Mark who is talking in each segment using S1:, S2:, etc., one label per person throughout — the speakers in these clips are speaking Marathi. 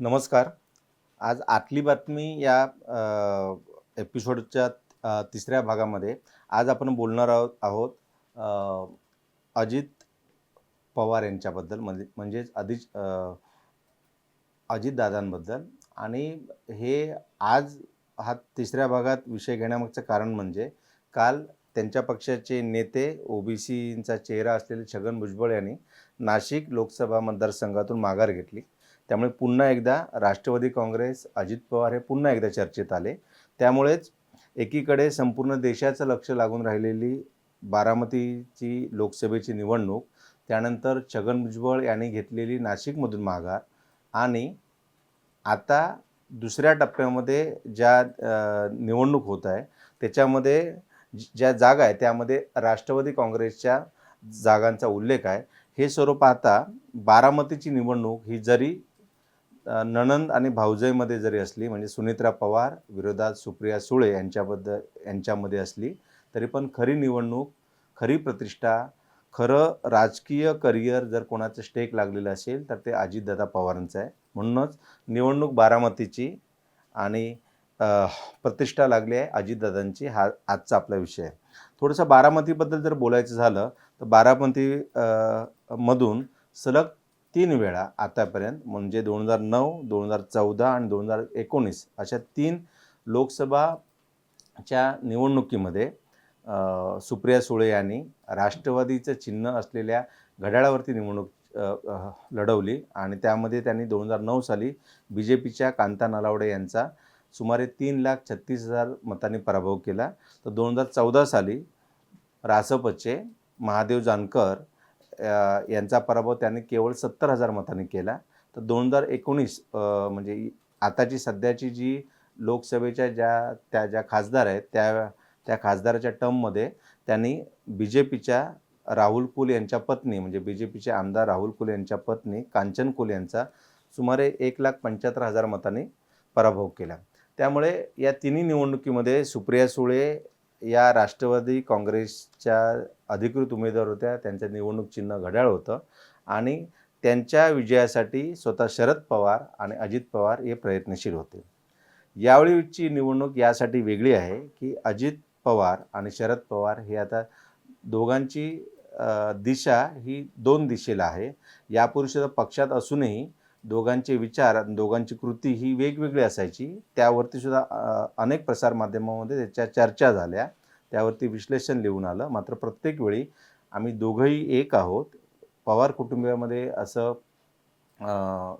S1: नमस्कार. आज आतली बातमी या एपिसोडच्या तिसऱ्या भागामध्ये आज आपण बोलणार आहोत आहोत अजित पवार यांच्याबद्दल म्हणजे म्हणजेच अधिज अजितदादांबद्दल आणि हे आज हा तिसऱ्या भागात विषय घेण्यामागचं कारण म्हणजे काल त्यांच्या पक्षाचे नेते ओबीसीचा चेहरा असलेले छगन भुजबळ यांनी नाशिक लोकसभा मतदारसंघातून माघार घेतली. त्यामुळे पुन्हा एकदा राष्ट्रवादी काँग्रेस अजित पवार हे पुन्हा एकदा चर्चेत आले. त्यामुळेच एकीकडे संपूर्ण देशाचं लक्ष लागून राहिलेली बारामतीची लोकसभेची निवडणूक त्यानंतर छगन भुजबळ यांनी घेतलेली नाशिकमधून माघार आणि आता दुसऱ्या टप्प्यामध्ये ज्या निवडणूक होत आहे त्याच्यामध्ये ज्या जागा आहे त्यामध्ये राष्ट्रवादी काँग्रेसच्या जागांचा उल्लेख आहे. हे सर्व पाहता बारामतीची निवडणूक ही जरी नणंद आणि भाऊजईमध्ये जरी असली म्हणजे सुनित्रा पवार विरोधात सुप्रिया सुळे यांच्याबद्दल यांच्यामध्ये असली तरी पण खरी निवडणूक खरी प्रतिष्ठा खरं राजकीय करिअर जर कोणाचं स्टेक लागलेलं असेल तर ते अजितदादा पवारांचं आहे. म्हणूनच निवडणूक बारामतीची आणि प्रतिष्ठा लागली आहे अजितदादांची हा आजचा आपला विषय आहे. थोडंसं बारामतीबद्दल जर बोलायचं झालं तर बारामती मधून सलग तीन वेळा आतापर्यंत म्हणजे दोन हजार नऊ दोन हजार चौदा आणि दोन हजार एकोणीस अशा तीन लोकसभाच्या निवडणुकीमध्ये सुप्रिया सुळे यांनी राष्ट्रवादीचं चिन्ह असलेल्या घड्याळावरती निवडणूक लढवली आणि त्यामध्ये त्यांनी दोन हजार नऊ साली बी जे पीच्या कांता नलावडे यांचा सुमारे तीन लाख छत्तीस हजार मतांनी पराभव केला. तर दोन हजार चौदा साली रासपचे महादेव जानकर यांचा पराभव त्यांनी केवळ सत्तर हजार मतांनी केला. तर दोन हजार एकोणीस म्हणजे आताची सध्याची जी लोकसभेच्या ज्या त्या ज्या खासदार आहेत त्या त्या खासदाराच्या टर्ममध्ये त्यांनी बी जे पीच्या राहुल कुल यांच्या पत्नी म्हणजे बी जे पीचे आमदार राहुल कुल यांच्या पत्नी कांचन कुल यांचा सुमारे एक लाख पंच्याहत्तर हजार मतांनी पराभव केला. त्यामुळे या तिन्ही निवडणुकीमध्ये सुप्रिया सुळे या राष्ट्रवादी काँग्रेसच्या अधिकृत उमेदवार होत्या. त्यांचं निवडणूक चिन्ह घड्याळ होतं. आणि त्यांच्या विजयासाठी स्वतः शरद पवार आणि अजित पवार हे प्रयत्नशील होते. यावेळीची निवडणूक यासाठी वेगळी आहे की अजित पवार आणि शरद पवार हे आता दोघांची दिशा ही दोन दिशेला आहे. यापूर्वी सुद्धा पक्षात असूनही दोघांचे विचार दोघांची कृती ही वेगवेगळी असायची. त्यावरती सुद्धा अनेक प्रसारमाध्यमामध्ये त्याच्या चर्चा झाल्या. त्यावरती विश्लेषण लिहून आलं. मात्र प्रत्येक वेळी आम्ही दोघंही एक आहोत. पवार कुटुंबियामध्ये असं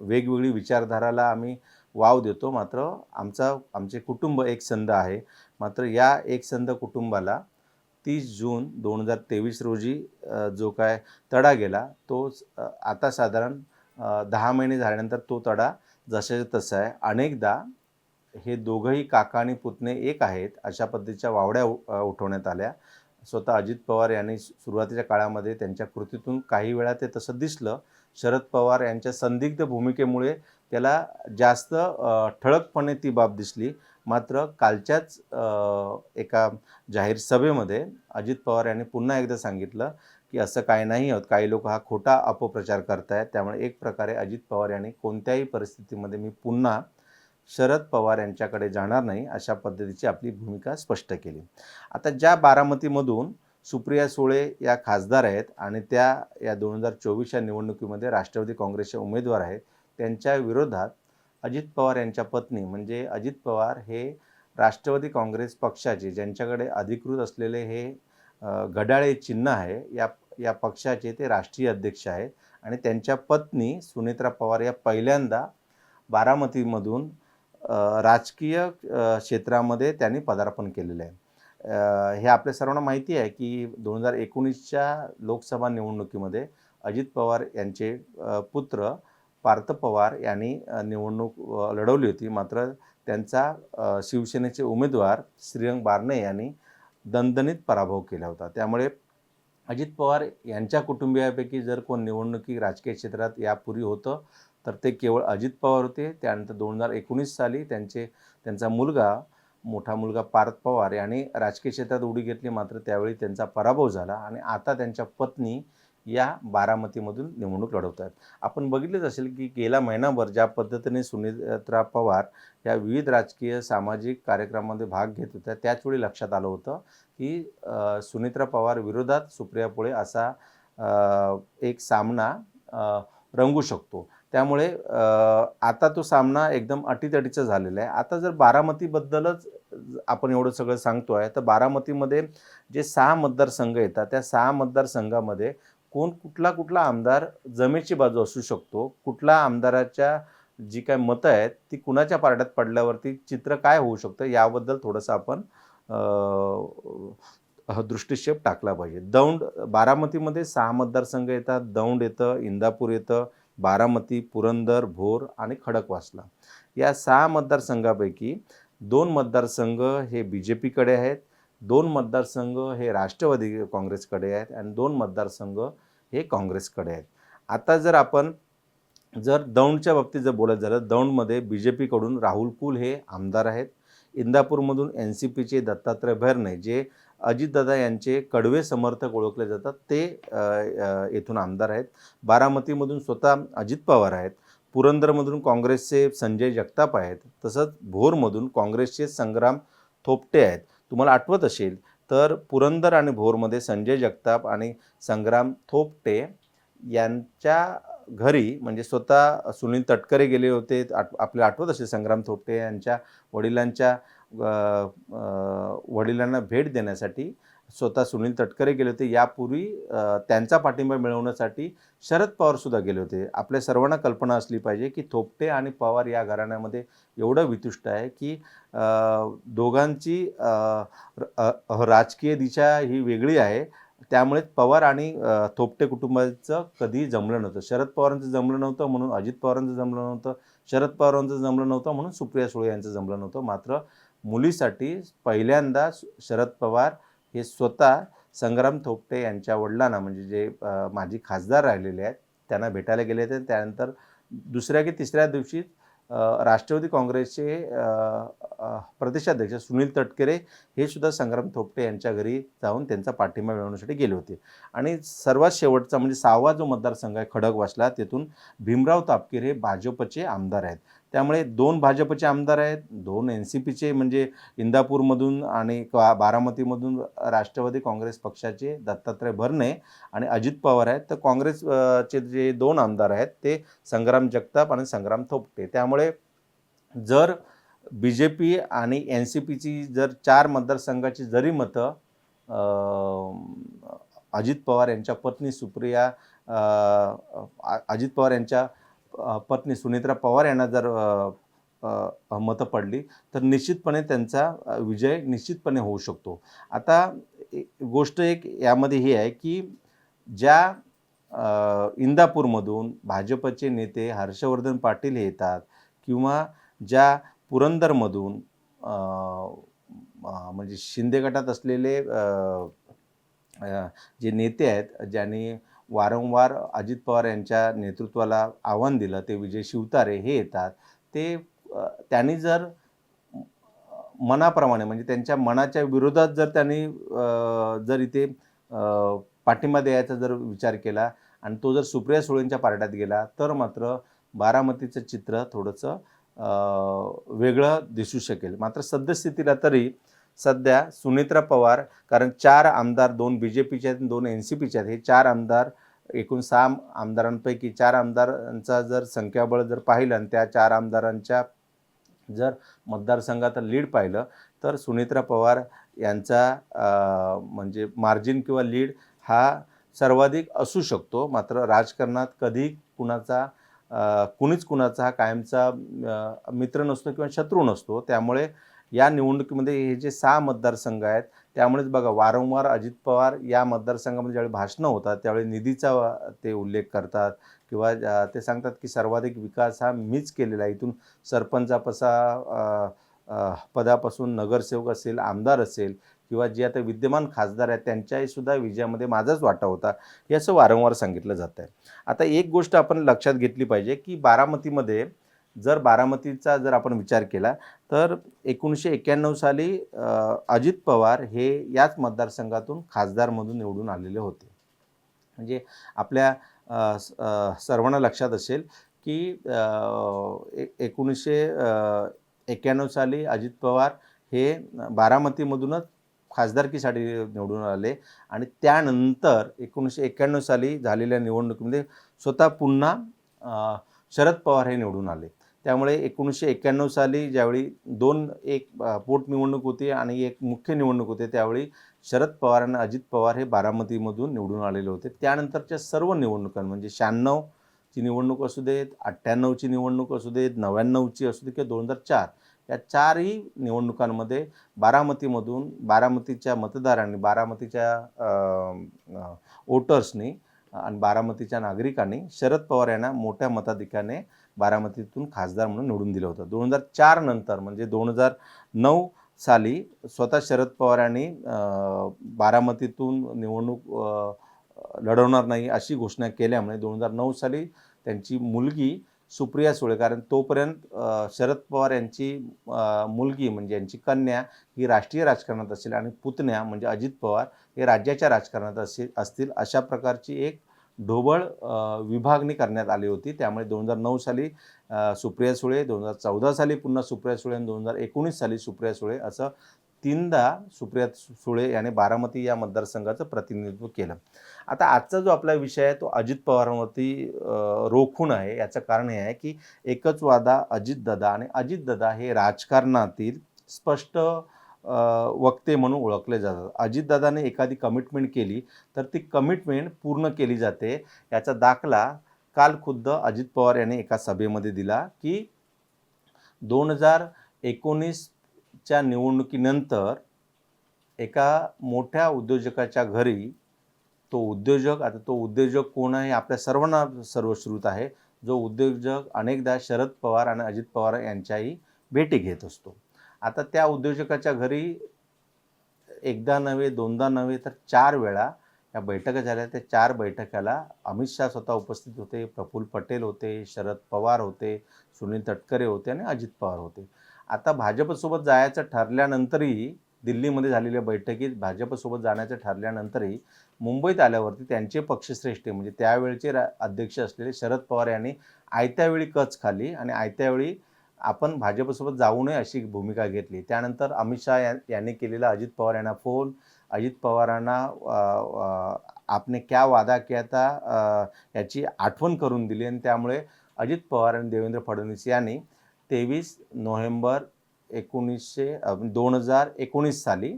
S1: वेगवेगळी विचारधाराला आम्ही वाव देतो. मात्र आमचा आमचे कुटुंब एक संध आहे. मात्र या एक संध कुटुंबाला तीस जून दोन हजार तेवीस रोजी जो काय तडा गेला तो आता साधारण दहा महिने झाल्यानंतर तो तडा जशाचा तसा आहे. अनेकदा हे दोघंही काका आणि पुतणे एक आहेत अशा पद्धतीच्या वावड्या उ- उठवण्यात आल्या. स्वतः अजित पवार यांनी सुरुवातीच्या काळामध्ये त्यांच्या कृतीतून काही वेळा ते तसं दिसलं. शरद पवार यांच्या संदिग्ध भूमिकेमुळे त्याला जास्त ठळकपणे ती बाब दिसली. मात्र कालच्याच एका जाहीर सभेमध्ये अजित पवार यांनी पुन्हा एकदा सांगितलं की असं काही नाही होत काही लोक हा खोटा अपप्रचार करतायत. त्यामुळे एक प्रकारे अजित पवार यांनी कोणत्याही परिस्थितीमध्ये मी पुन्हा शरद पवार यांच्याकडे जाणार नाही अशा पद्धतीची आपली भूमिका स्पष्ट केली. आता ज्या बारामतीमधून सुप्रिया सुळे या खासदार आहेत आणि त्या या दोन हजार चोवीसच्या निवडणुकीमध्ये राष्ट्रवादी काँग्रेसचे उमेदवार आहेत त्यांच्या विरोधात अजित पवार यांच्या पत्नी म्हणजे अजित पवार हे राष्ट्रवादी काँग्रेस पक्षाचे ज्यांच्याकडे अधिकृत असलेले हे अ, घड्याळे चिन्ह आहे. या या पक्षाचे ते राष्ट्रीय अध्यक्ष आहेत आणि त्यांच्या पत्नी सुनेत्रा पवार या पहिल्यांदा बारामतीमधून राजकीय क्षेत्रामध्ये त्यांनी पदार्पण केलेलं आहे. हे आपल्या सर्वांना माहिती आहे की दोन हजार एकोणीसच्या लोकसभा निवडणुकीमध्ये अजित पवार यांचे पुत्र पार्थ पवार यांनी निवडणूक लढवली होती. मात्र त्यांचा शिवसेनेचे उमेदवार श्रीरंग बारणे यांनी दणदणीत पराभव केला होता. त्यामुळे अजित पवार यांच्या कुटुंबियापैकी जर कोण निवडणुकी राजकीय क्षेत्रात यापूर्वी होतं तर ते केवळ अजित पवार होते. त्यानंतर दोन हजार एकोणीस साली त्यांचे त्यांचा मुलगा मोठा मुलगा पार्थ पवार यांनी राजकीय क्षेत्रात उडी घेतली. मात्र त्यावेळी त्यांचा पराभव झाला आणि आता त्यांच्या पत्नी या बारामतीमधून निवडणूक लढवत आहेत. आपण बघितलंच असेल की गेला महिनाभर ज्या पद्धतीने सुनित्रा पवार या विविध राजकीय सामाजिक कार्यक्रमामध्ये भाग घेत होत्या त्याचवेळी लक्षात आलं होतं की सुनित्रा पवार विरोधात सुप्रिया पुळे असा एक सामना रंगू शकतो. त्यामुळे आता तो सामना एकदम अटीतटीचा झालेला आहे. आता जर बारामतीबद्दलच आपण एवढं सगळं सांगतो आहे तर बारामतीमध्ये जे सहा मतदारसंघ येतात त्या सहा मतदारसंघामध्ये कोण कुठला कुठला आमदार जमेची बाजू असू शकतो कुठला आमदाराच्या जी काय मतं आहेत ती कुणाच्या पारड्यात पडल्यावरती चित्र काय होऊ शकतं याबद्दल थोडंसं आपण दृष्टिक्षेप टाकला पाहिजे. दौंड बारामतीमध्ये सहा मतदारसंघ येतात दौंड येतं इंदापूर येतं बारामती पुरंदर भोर आणि खडकवासला. या सहा मतदारसंघापैकी दोन मतदारसंघ हे बी जे पीकडे आहेत दोन मतदारसंघ हे राष्ट्रवादी काँग्रेसकडे आहेत आणि दोन मतदारसंघ हे काँग्रेसकडे आहेत. आता जर आपण जर दौंडच्या बाबतीत जर बोलत झालं दौंडमध्ये बी जे पीकडून राहुल कुल हे आमदार आहेत. इंदापूरमधून एन सी पीचे दत्तात्रय भरणे जे अजितदादा यांचे कडवे समर्थक ओळखले जातात ते येथून आमदार आहेत. बारामतीमधून स्वतः अजित पवार आहेत. पुरंदरमधून काँग्रेसचे संजय जगताप आहेत. तसंच भोरमधून काँग्रेसचे संग्राम थोपटे आहेत. तुम्हाला आठवत असेल तर पुरंदर आणि भोरमध्ये संजय जगताप आणि संग्राम थोपटे यांच्या घरी म्हणजे स्वतः सुनील तटकरे गेले होते. आठ आपल्याला आठवत असेल संग्राम थोपटे यांच्या वडिलांच्या वडिलांना भेट देण्यासाठी. स्वतः सुनील तटकरे गेले होते. यापूर्वी त्यांचा पाठिंबा मिळवण्यासाठी शरद पवारसुद्धा गेले होते. आपल्या सर्वांना कल्पना असली पाहिजे की थोपटे आणि पवार या घराण्यामध्ये एवढं वितुष्ट आहे की दोघांची राजकीय दिशा ही वेगळी आहे. त्यामुळे पवार आणि थोपटे कुटुंबाचं कधी जमलं नव्हतं. शरद पवारांचं जमलं नव्हतं म्हणून अजित पवारांचं जमलं नव्हतं. शरद पवारांचं जमलं नव्हतं म्हणून सुप्रिया सुळे यांचं जमलं नव्हतं. मात्र मुलीसाठी पहिल्यांदा शरद पवार हे स्वतः संग्राम थोपटे यांच्या वडिलांना म्हणजे जे माजी खासदार राहिलेले आहेत त्यांना भेटायला गेले होते. त्यानंतर दुसऱ्या की तिसऱ्या दिवशी राष्ट्रवादी काँग्रेसचे प्रदेशाध्यक्ष सुनील तटकरे हे सुद्धा संग्राम थोपटे यांच्या घरी जाऊन त्यांचा पाठिंबा मिळवण्यासाठी गेले होते. आणि सर्वात शेवटचा म्हणजे सहावा जो मतदारसंघ आहे खडकवासला तेथून भीमराव तापकीर हे भाजपचे आमदार आहेत. त्यामुळे दोन भाजपचे आमदार आहेत दोन एन सी पीचे म्हणजे इंदापूरमधून आणि का- बारामतीमधून राष्ट्रवादी काँग्रेस पक्षाचे दत्तात्रय भरणे आणि अजित पवार आहेत. तर काँग्रेसचे जे दोन आमदार आहेत ते संग्राम जगताप आणि संग्राम थोपटे. त्यामुळे जर बी जे पी आणि एन सी पीची जर चार मतदारसंघाची जरी मतं अजित पवार यांच्या पत्नी सुप्रिया अजित पवार यांच्या पत्नी सुनेत्रा पवार यांना जर मतं पडली तर निश्चितपणे त्यांचा विजय निश्चितपणे होऊ शकतो. आता गोष्ट एक यामध्ये ही आहे की ज्या इंदापूरमधून भाजपचे नेते हर्षवर्धन पाटील हे येतात किंवा ज्या पुरंदरमधून म्हणजे शिंदे गटात असलेले जे नेते आहेत ज्यांनी वारंवार अजित पवार यांच्या नेतृत्वाला आव्हान दिलं ते विजय शिवतारे हे येतात ते त्यांनी जर मनाप्रमाणे म्हणजे त्यांच्या मनाच्या विरोधात जर त्यांनी जर इथे पाठिंबा द्यायचा जर विचार केला आणि तो जर सुप्रिया सुळेंच्या पार्ट्यात गेला तर मात्र बारामतीचं चित्र थोडंसं वेगळं दिसू शकेल. मात्र सद्यस्थितीला तरी सध्या सुनेत्रा पवार कारण चार आमदार दोन बी जे पीचे आहेत आणि दोन एन सी पीचे आहेत हे चार आमदार एकूण सहा आमदारांपैकी चार आमदारांचा जर संख्याबळ जर पाहिलं आणि त्या चार आमदारांच्या जर मतदारसंघात लीड पाहिलं तर सुनेत्रा पवार यांचा म्हणजे मार्जिन किंवा लीड हा सर्वाधिक असू शकतो. मात्र राजकारणात कधी कुणाचा कुणीच कुणाचा हा कायमचा मित्र नसतो किंवा शत्रू नसतो. त्यामुळे या निवडणुकीमध्ये हे जे सहा मतदारसंघ आहेत त्यामुळेच बघा वारंवार अजित पवार या मतदारसंघामध्ये ज्यावेळी भाषणं होतात त्यावेळी निधीचा ते उल्लेख करतात किंवा ते सांगतात की सर्वाधिक विकास हा मीच केलेला आहे. इथून सरपंचापसा पदापासून नगरसेवक असेल आमदार असेल किंवा जे आता विद्यमान खासदार आहेत त्यांच्याही सुद्धा विजयामध्ये माझाच वाटा होता हे असं वारंवार सांगितलं जात आहे आता एक गोष्ट आपण लक्षात घेतली पाहिजे की बारामतीमध्ये जर बारामतीचा जर आपण विचार केला तर एकोणीसशे एक्क्याण्णव साली अजित पवार हे याच मतदारसंघातून खासदारमधून निवडून आलेले होते. म्हणजे आपल्या स- सर्वांना लक्षात असेल की एकोणीसशे एक्क्याण्णव साली अजित पवार हे बारामतीमधूनच खासदारकीसाठी निवडून आले. आणि त्यानंतर एकोणीसशे एक्क्याण्णव साली झालेल्या निवडणुकीमध्ये स्वतः पुन्हा शरद पवार हे निवडून आले. त्यामुळे एकोणीसशे एक्क्याण्णव साली ज्यावेळी दोन एक पोटनिवडणूक होती आणि एक मुख्य निवडणूक होते त्यावेळी शरद पवार आणि अजित पवार हे बारामतीमधून निवडून आलेले होते. त्यानंतरच्या सर्व निवडणुका म्हणजे शहाण्णव ची निवडणूक असू देत अठ्ठ्याण्णवची निवडणूक असू देत नव्याण्णवची असू दे किंवा दोन हजार चार या चारही निवडणुकांमध्ये बारामतीमधून बारामतीच्या मतदारांनी बारामतीच्या वोटर्सनी आणि बारामतीच्या नागरिकांनी शरद पवार यांना मोठ्या मताधिकाने बारामतीतून खासदार म्हणून निवडून दिलं होतं. दोन हजार चार नंतर म्हणजे दोन हजार नऊ साली स्वतः शरद पवार यांनी बारामतीतून निवडणूक लढवणार नाही अशी घोषणा केल्यामुळे दोन हजार नऊ साली त्यांची मुलगी सुप्रिया सुळे कारण तोपर्यंत शरद पवार यांची मुलगी म्हणजे यांची कन्या ही राष्ट्रीय राजकारणात असेल आणि पुतण्या म्हणजे अजित पवार हे राज्याच्या राजकारणात असेल असतील अशा प्रकारची एक ढोबळ विभागणी करण्यात आली होती. त्यामुळे दोन हजार नऊ साली सुप्रिया सुळे दोन हजार चौदा साली पुन्हा सुप्रिया सुळे आणि दोन हजार एकोणीस साली सुप्रिया सुळे असं तीनदा सुप्रिया सुळे याने बारामती या मतदारसंघाचं प्रतिनिधित्व केलं. आता आजचा जो आपला विषय आहे तो अजित पवारांवरती रोखून आहे. याचं कारण हे आहे की एकच वादा अजितदादा आणि अजितदादा हे राजकारणातील स्पष्ट वक्ते म्हणून ओळखले जातात. अजितदादाने एखादी कमिटमेंट केली तर ती कमिटमेंट पूर्ण केली जाते. याचा दाखला काल खुद्द अजित पवार यांनी एका सभेमध्ये दिला की दोन हजार एकोणीस च्या निवडणुकीनंतर एका मोठ्या उद्योजकाच्या घरी तो उद्योजक आता तो उद्योजक कोण आहे आपल्या सर्वांना सर्वश्रुत आहे. जो उद्योजक अनेकदा शरद पवार आणि अजित पवार यांच्याही भेटी घेत असतो. आता त्या उद्योजकाच्या घरी एकदा नव्हे दोनदा नव्हे तर चार वेळा या बैठका झाल्या. त्या चार बैठकाला अमित शहा स्वतः उपस्थित होते प्रफुल्ल पटेल होते शरद पवार होते सुनील तटकरे होते आणि अजित पवार होते. आता भाजपसोबत जायचं ठरल्यानंतरही दिल्लीमध्ये झालेल्या बैठकीत भाजपसोबत जाण्याचं ठरल्यानंतरही मुंबईत आल्यावरती त्यांचे पक्षश्रेष्ठी म्हणजे त्यावेळचे रा अध्यक्ष असलेले शरद पवार यांनी आयत्यावेळी कच खाली आणि आयत्यावेळी आपण भाजपसोबत जाऊ नये अशी भूमिका घेतली. त्यानंतर अमित शहा या यांनी केलेला अजित पवार यांना फोन अजित पवारांना आपने क्या वादा किया था याची आठवण करून दिली आणि त्यामुळे अजित पवार आणि देवेंद्र फडणवीस यांनी तेवीस नोव्हेंबर एकोणीसशे दोन हजार एकोणीस साली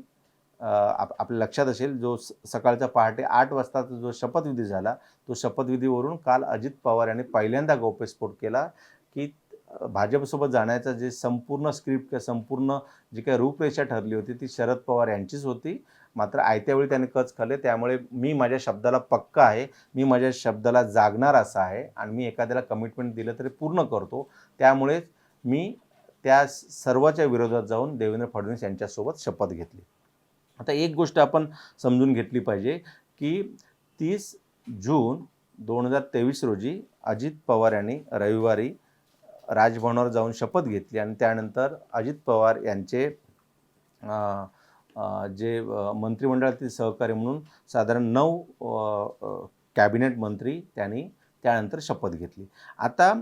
S1: आप आपल्या लक्षात असेल जो स सकाळचा पहाटे आठ वाजताचा जो शपथविधी झाला तो शपथविधीवरून काल अजित पवार यांनी पहिल्यांदा गौप्यस्फोट केला की भाजपसोबत जाण्याचा जे संपूर्ण स्क्रिप्ट किंवा संपूर्ण जी काही रूपरेषा ठरली होती ती शरद पवार यांचीच होती. मात्र आयत्या वेळी त्याने कच खाल्ले. त्यामुळे मी माझ्या शब्दाला पक्का आहे. मी माझ्या शब्दाला जागणार असा आहे आणि मी एखाद्याला कमिटमेंट दिलं तरी पूर्ण करतो. त्यामुळे मी त्या सर्वाच्या विरोधात जाऊन देवेंद्र फडणवीस यांच्यासोबत शपथ घेतली. आता एक गोष्ट आपण समजून घेतली पाहिजे की तीस जून दोन हजार तेवीस रोजी अजित पवार यांनी रविवारी राजभवनावर जाऊन शपथ घेतली आणि त्यानंतर अजित पवार यांचे जे मंत्रिमंडळातील सहकारी म्हणून साधारण नऊ कॅबिनेट मंत्री त्यांनी त्यानंतर शपथ घेतली. आता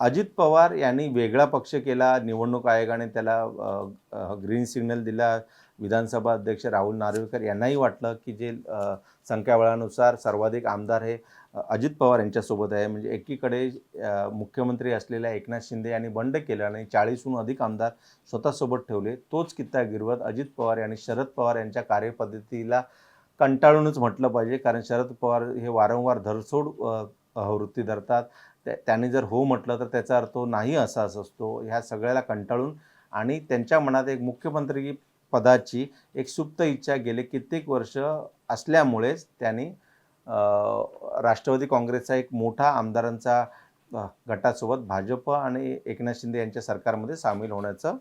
S1: अजित पवार यांनी वेगळा पक्ष केला निवडणूक आयोगाने त्याला ग्रीन सिग्नल दिला विधानसभा अध्यक्ष राहुल नार्वेकर यांनाही वाटलं की जे संख्याबळानुसार सर्वाधिक आमदार हे अजित पवार यांच्यासोबत आहे. म्हणजे एकीकडे मुख्यमंत्री असलेल्या एकनाथ शिंदे यांनी बंड केलं आणि चाळीसहून अधिक आमदार स्वतःसोबत ठेवले. तोच कित्ता गिरवत अजित पवार यांनी शरद पवार यांच्या कार्यपद्धतीला कंटाळूनच म्हटलं पाहिजे. कारण शरद पवार हे वारंवार धरसोड वृत्ती धरतात. त्या त्यांनी जर हो म्हटलं तर त्याचा अर्थ नाही असाच असतो. ह्या सगळ्याला कंटाळून आणि त्यांच्या मनात एक मुख्यमंत्री पदाची एक सुप्त इच्छा गेले कित्येक वर्ष असल्यामुळेच त्यांनी राष्ट्रवादी काँग्रेसचा एक मोठा आमदारांचा गटासोबत भाजप आणि एकनाथ शिंदे यांच्या सरकारमध्ये सामील होण्याचं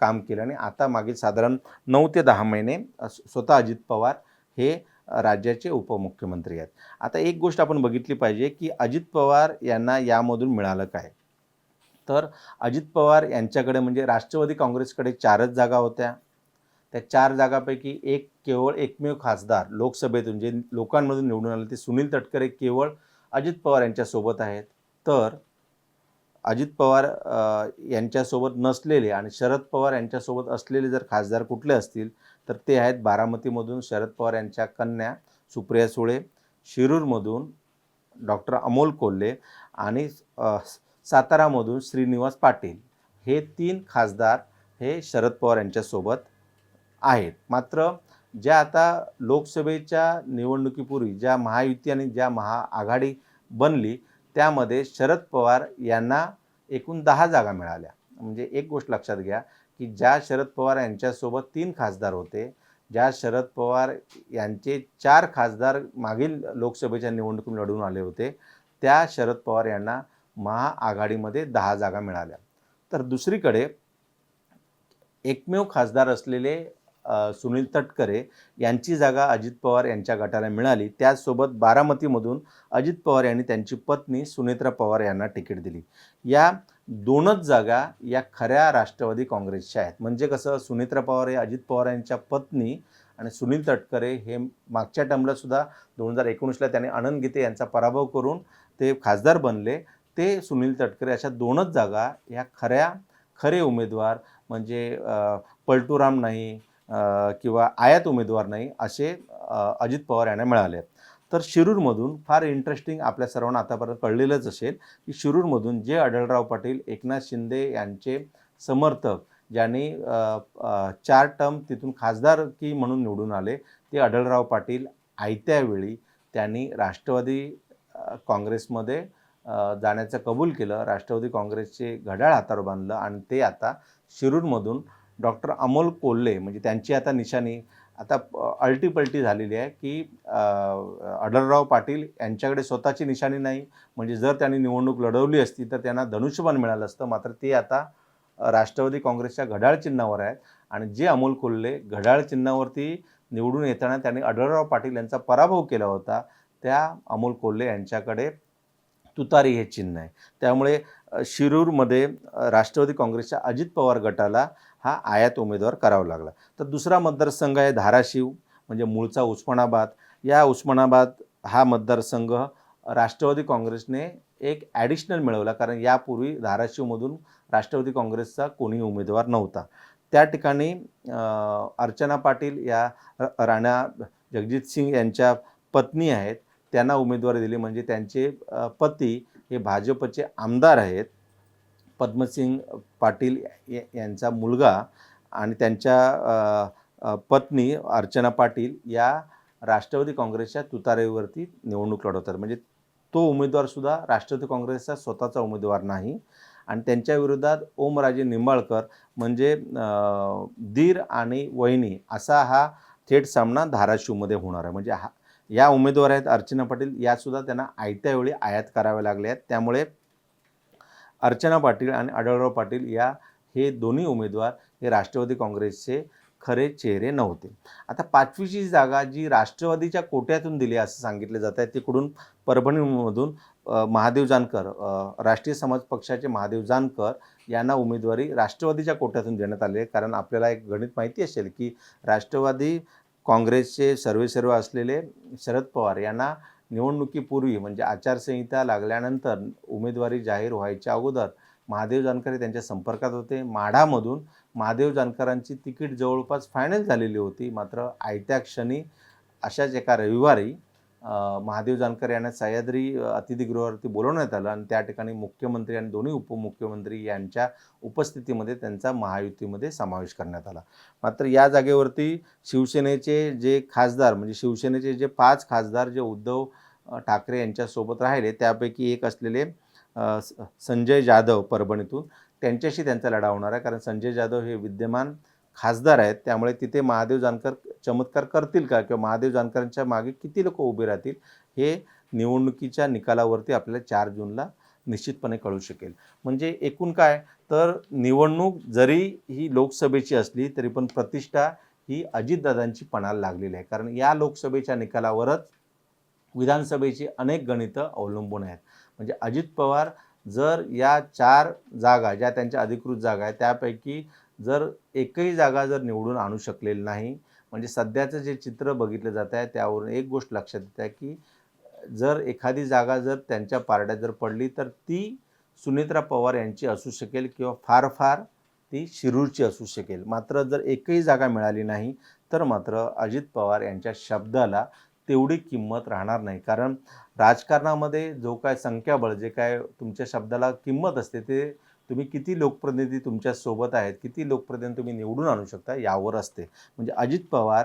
S1: काम केलं. आणि आता मागील साधारण नऊ ते दहा महिने स्वतः अजित पवार हे राज्याचे उपमुख्यमंत्री आहेत. आता एक गोष्ट आपण बघितली पाहिजे की अजित पवार यांना यामधून मिळालं काय? तर अजित पवार यांच्याकडे म्हणजे राष्ट्रवादी काँग्रेसकडे चारच जागा होत्या. त्या चार जागापैकी एक केवळ एकमेव खासदार लोकसभेतून जे लोकांमधून निवडून आले ते सुनील तटकरे केवळ अजित पवार यांच्यासोबत आहेत. तर अजित पवार यांच्यासोबत नसलेले आणि शरद पवार यांच्यासोबत असलेले जर खासदार कुठले असतील तर ते आहेत बारामतीमधून शरद पवार यांच्या कन्या सुप्रिया सुळे शिरूरमधून डॉक्टर अमोल कोल्हे आणि सातारामधून श्रीनिवास पाटील. हे तीन खासदार हे शरद पवार यांच्यासोबत आहेत. मात्र ज्या आता लोकसभेच्या निवडणुकीपूर्वी ज्या महायुती आणि ज्या महाआघाडी बनली त्यामध्ये शरद पवार यांना एकूण दहा जागा मिळाल्या. म्हणजे एक गोष्ट लक्षात घ्या की ज्या शरद पवार यांच्यासोबत तीन खासदार होते ज्या शरद पवार यांचे चार खासदार मागील लोकसभेच्या निवडणुकीत लढून आले होते त्या शरद पवार यांना महाआघाडीमध्ये दहा जागा मिळाल्या. तर दुसरीकडे एकमेव खासदार असलेले सुनील तटकरे यांची जागा अजित पवार यांच्या गटाला मिळाली. त्याचसोबत बारामतीमधून अजित पवार यांनी त्यांची पत्नी सुनेत्रा पवार यांना तिकीट दिली. या दोनच जागा या खऱ्या राष्ट्रवादी काँग्रेसच्या आहेत. म्हणजे कसं सुनेत्रा पवार हे अजित पवार यांच्या पत्नी आणि सुनील तटकरे हे मागच्या टर्मलासुद्धा दोन हजार एकोणीसला त्यांनी आनंद गीते यांचा पराभव करून ते खासदार बनले. ते सुनील तटकरे अशा दोनच जागा ह्या खऱ्या खरे उमेदवार म्हणजे पलटूराम नाही किंवा आयात उमेदवार नाही असे अजित पवार यांना मिळाले आहेत. तर शिरूरमधून फार इंटरेस्टिंग आपल्या सर्वांना आतापर्यंत कळलेलंच असेल की शिरूरमधून जे आढळराव पाटील एकनाथ शिंदे यांचे समर्थक ज्यांनी चार टर्म तिथून खासदार की म्हणून निवडून आले ते आढळराव पाटील आयत्या वेळी त्यांनी राष्ट्रवादी काँग्रेसमध्ये जाण्याचं कबूल केलं. राष्ट्रवादी काँग्रेसचे घड्याळ हातावर बांधलं आणि ते आता शिरूरमधून डॉक्टर अमोल कोल्हे म्हणजे त्यांची आता निशाणी आता अल्टीपल्टी झालेली आहे की अ, पाटील यांच्याकडे स्वतःची निशाणी नाही. म्हणजे जर त्यांनी निवडणूक लढवली असती तर त्यांना धनुष्यबाण मिळालं असतं. मात्र ते आता राष्ट्रवादी काँग्रेसच्या घड्याळ चिन्हावर आहेत. आणि जे अमोल कोल्हे घड्याळ चिन्हावरती निवडून येताना त्यांनी आढळराव पाटील यांचा पराभव केला होता त्या अमोल कोल्हे यांच्याकडे तुतारी हे चिन्ह आहे. त्यामुळे शिरूरमध्ये राष्ट्रवादी काँग्रेसच्या अजित पवार गटाला हा आयात उमेदवार करावा लागला. तर दुसरा मतदारसंघ आहे धाराशिव म्हणजे मूळचा उस्मानाबाद. या उस्मानाबाद हा मतदारसंघ राष्ट्रवादी काँग्रेसने एक ॲडिशनल मिळवला कारण यापूर्वी धाराशिवमधून राष्ट्रवादी काँग्रेसचा कोणी उमेदवार नव्हता. त्या ठिकाणी अर्चना पाटील या राणा जगजित सिंग यांच्या पत्नी आहेत. त्यांना उमेदवारी दिली म्हणजे त्यांचे पती हे भाजपचे आमदार आहेत. पद्मसिंग पाटील यांचा मुलगा आणि त्यांच्या पत्नी अर्चना पाटील या राष्ट्रवादी काँग्रेसच्या तुतारेवरती निवडणूक लढवतात. म्हणजे तो उमेदवारसुद्धा राष्ट्रवादी काँग्रेसचा स्वतःचा उमेदवार नाही आणि त्यांच्या विरोधात ओमराजे निंबाळकर म्हणजे दीर आणि वहिनी असा हा थेट सामना धाराशिवमध्ये होणार आहे. म्हणजे हा या उमेदवार आहेत अर्चना पाटील यासुद्धा त्यांना आयत्या वेळी आयात कराव्या लागल्या आहेत. त्यामुळे अर्चना पाटील आणि आढळराव पाटील या हे दोन्ही उमेदवार हे राष्ट्रवादी काँग्रेसचे खरे चेहरे नव्हते. आता पाचवीची जागा जी राष्ट्रवादीच्या कोट्यातून दिली असं सांगितलं जात आहे तिकडून परभणीमधून महादेव जानकर राष्ट्रीय समाज पक्षाचे महादेव जानकर यांना उमेदवारी राष्ट्रवादीच्या कोट्यातून देण्यात आली आहे. कारण आपल्याला एक गणित माहिती असेल की राष्ट्रवादी काँग्रेसचे सर्वेसर्व असलेले शरद पवार यांना निवडणुकीपूर्वी म्हणजे आचारसंहिता लागल्यानंतर उमेदवारी जाहीर व्हायच्या अगोदर महादेव जानकर हे त्यांच्या संपर्कात होते. माढामधून महादेव जानकरांची तिकीट जवळपास फायनल झालेली होती. मात्र आयत्या क्षणी अशाच एका रविवारी महादेव जानकर यांना सह्याद्री अतिथीगृहावरती बोलवण्यात आलं आणि त्या ठिकाणी मुख्यमंत्री आणि दोन्ही उपमुख्यमंत्री यांच्या उपस्थितीमध्ये त्यांचा महायुतीमध्ये समावेश करण्यात आला. मात्र या जागेवरती शिवसेनेचे जे खासदार म्हणजे शिवसेनेचे जे पाच खासदार जे उद्धव ठाकरे यांच्यासोबत राहिले त्यापैकी एक असलेले स- संजय जाधव परभणीतून त्यांच्याशी त्यांचा लढा होणार आहे. कारण संजय जाधव हे विद्यमान खासदार आहेत त्यामुळे तिथे महादेव जानकर चमत्कार करतील का? किंवा महादेव जानकरांच्या मागे किती लोक उभे राहतील? हे निवडणुकीच्या निकालावरती आपल्याला चार जूनला निश्चितपणे कळू शकेल. म्हणजे एकूण काय? तर निवडणूक जरी ही लोकसभेची असली तरी पण प्रतिष्ठा ही अजितदादांची पणाला लागलेली आहे. कारण या लोकसभेच्या निकालावरच विधानसभेची अनेक गणितं अवलंबून आहेत. म्हणजे अजित पवार जर या चार जागा ज्या त्यांच्या अधिकृत जागा आहेत त्यापैकी जर एकही जागा जर निवडून आणू शकलेली नाही म्हणजे सध्याचं जे चित्र बघितलं जात आहे त्यावरून एक गोष्ट लक्षात येत आहे की जर एखादी जागा जर त्यांच्या पारड्यात जर पडली तर ती सुनेत्रा पवार यांची असू शकेल किंवा फार फार ती शिरूरची असू शकेल. मात्र जर एकही जागा मिळाली नाही तर मात्र अजित पवार यांच्या शब्दाला तेवढी किंमत राहणार नाही. कारण राजकारणामध्ये जो काय संख्याबळ जे काय तुमच्या शब्दाला किंमत असते ते तुम्ही किती लोकप्रतिनिधी तुमच्यासोबत आहेत किती लोकप्रतिनिधी तुम्ही निवडून आणू शकता यावर असते. म्हणजे अजित पवार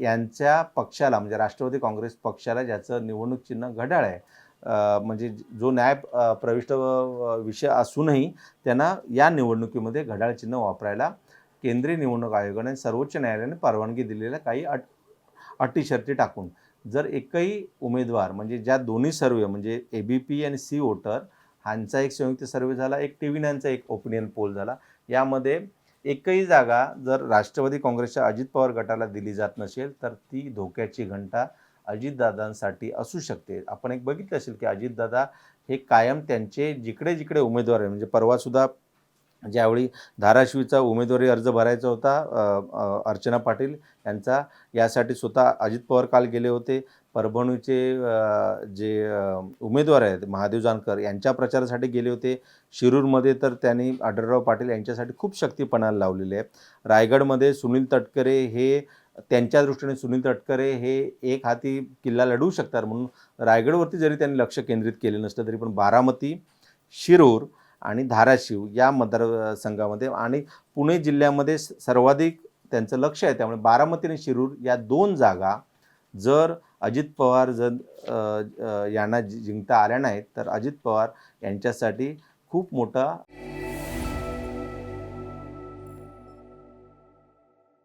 S1: यांच्या पक्षाला म्हणजे राष्ट्रवादी काँग्रेस पक्षाला ज्याचं निवडणूक चिन्ह घड्याळ आहे म्हणजे जो न्याय प्रविष्ट विषय असूनही त्यांना या निवडणुकीमध्ये घड्याळ चिन्ह वापरायला केंद्रीय निवडणूक आयोगाने सर्वोच्च न्यायालयाने परवानगी दिलेल्या काही अट अटी शर्ती टाकून. जर एकही उमेदवार म्हणजे ज्या दोन्ही सर्वे म्हणजे ए बी पी आणि सी वोटर ह्यांचा एक संयुक्त सर्वे झाला एक टी व्ही नाईनचा एक ओपिनियन पोल झाला. यामध्ये एकही जागा जर राष्ट्रवादी काँग्रेसच्या अजित पवार गटाला दिली जात नसेल तर ती धोक्याची घंटा अजितदादांसाठी असू शकते. आपण एक बघितलं असेल की अजितदादा हे कायम त्यांचे जिकडे जिकडे उमेदवार आहे म्हणजे परवासुद्धा म्हणजे ज्यावेळी धाराशिवचा उमेदवारी अर्ज भरायचा होता अर्चना पाटील यांचा. यासाठी स्वतः अजित पवार काल गेले होते. परभणीचे जे उमेदवार आहेत महादेव जानकर यांच्या प्रचारासाठी गेले होते. शिरूरमध्ये तर त्यांनी आढळराव पाटील यांच्यासाठी खूप शक्तीपणाला लावलेले आहे रायगडमध्ये सुनील तटकरे हे त्यांच्या दृष्टीने सुनील तटकरे हे एक हाती किल्ला लढवू शकतात म्हणून रायगडवरती जरी त्यांनी लक्ष केंद्रित केले नसलं तरी पण बारामती शिरूर आणि धाराशिव या मतदारसंघामध्ये आणि पुणे जिल्ह्यामध्ये स- सर्वाधिक त्यांचं लक्ष आहे. त्यामुळे बारामती आणि शिरूर या दोन जागा जर अजित पवार जर यांना जि- जिंकता आल्या नाहीत तर अजित पवार यांच्यासाठी खूप मोठा